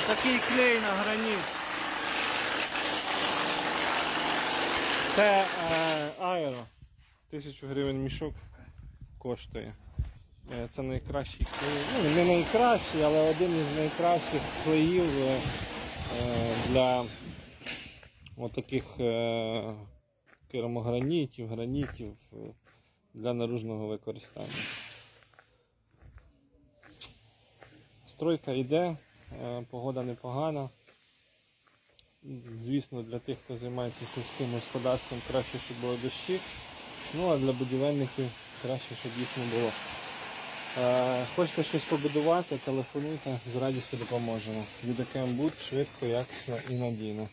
Такий клей на граніт. Це е, аеро. Тисячу гривень мішок коштує. Е, Це найкращий клей. Ну, не найкращий, але один із найкращих клеїв е, е, для отаких керамогранітів, гранітів для наружного використання. Стройка йде, погода непогана. Звісно, для тих, хто займається сільським господарством, краще, щоб було дощі. Ну а для будівельників краще, щоб їх не було. Е, Хочете щось побудувати, телефонуйте, з радістю допоможемо. Від будь швидко, якісно і надійно.